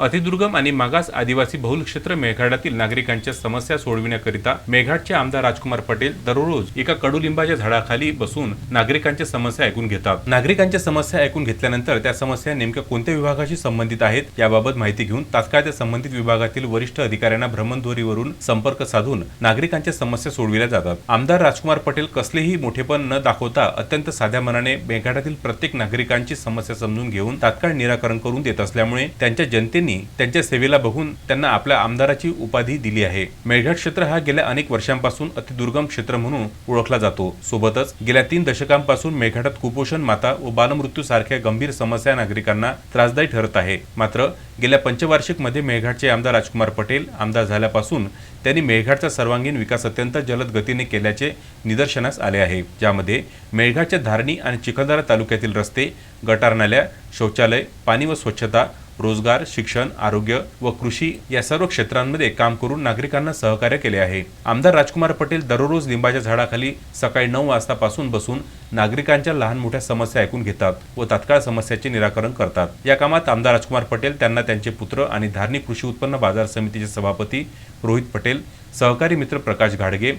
अतिदुर्गम आणि मागास आदिवासी बहुल क्षेत्र मेळघाटातील नागरिकांच्या समस्या सोडविण्याकरिता मेघाटचे आमदार राजकुमार पटेल दररोज एका कडुलिंबाच्या झाडाखाली बसून नागरिकांच्या समस्या ऐकून घेतात. नागरिकांच्या समस्या ऐकून घेतल्यानंतर त्या समस्या नेमक्या कोणत्या विभागाशी संबंधित आहेत याबाबत माहिती घेऊन तात्काळ त्या संबंधित विभागातील वरिष्ठ अधिकाऱ्यांना भ्रमणध्वरीवरून संपर्क साधून नागरिकांच्या समस्या सोडविल्या जातात. आमदार राजकुमार पटेल कसलेही मोठेपण न दाखवता अत्यंत साध्या मनाने मेघाटातील प्रत्येक नागरिकांची समस्या समजून घेऊन तात्काळ निराकरण करून देत असल्यामुळे त्यांच्या जनतेने त्यांच्या सेवेला बघून त्यांना आपल्या आमदाराची उपाधी दिली आहे. मेळघाट क्षेत्र हा गेल्या अनेक वर्षांपासून अतिदुर्गम क्षेत्र म्हणून ओळखला जातो. सोबतच गेल्या तीन दशकांपासून मेळघाटात कुपोषण माता व बालमृत्यू सारख्या गंभीर समस्या नागरिकांना त्रासदायी ठरत आहे. मात्र गेल्या पंचवार्षिकमध्ये मेळघाटचे आमदार राजकुमार पटेल आमदार झाल्यापासून त्यांनी मेळघाटचा सर्वांगीण विकास अत्यंत जलद गतीने केल्याचे निदर्शनास आले आहे. ज्यामध्ये मेळघाटच्या धारणी आणि चिखलदरा तालुक्यातील रस्ते गटार नाल्या शौचालय पाणी व स्वच्छता रोजगार शिक्षण आरोग्य व कृषी या सर्व क्षेत्रांमध्ये काम करून नागरिकांना सहकार्य केले आहे. आमदार राजकुमार पटेल दररोज लिंबाच्या झाडाखाली सकाळी नऊ वाजतापासून बसून नागरिकांच्या लहान मोठ्या समस्या ऐकून घेतात व तात्काळ समस्याचे निराकरण करतात. या कामात आमदार राजकुमार पटेल त्यांना त्यांचे पुत्र आणि धार्मिक कृषी उत्पन्न बाजार समितीचे सभापती रोहित पटेल सहकारी मित्र प्रकाश घाडगे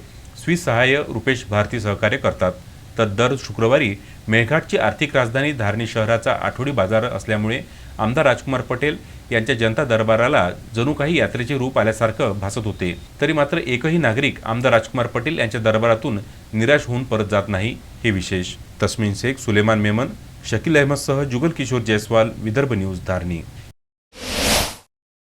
स्वीस सहाय्य रुपेश भारती सहकार्य करतात. तर दर शुक्रवारी मेळघाटची आर्थिक राजधानी धारणी शहराचा आठवडी बाजार असल्यामुळे आमदार राजकुमार पटेल यांच्या जनता दरबाराला जणू काही यात्रेचे रूप आल्यासारखं भासत होते. तरी मात्र एकही नागरिक आमदार राजकुमार पटेल यांच्या दरबारातून निराश होऊन परत जात नाही हे विशेष. तस्मिन शेख सुलेमान मेमन शकील अहमदसह जुगल किशोर जयस्वाल विदर्भ न्यूज धारणी.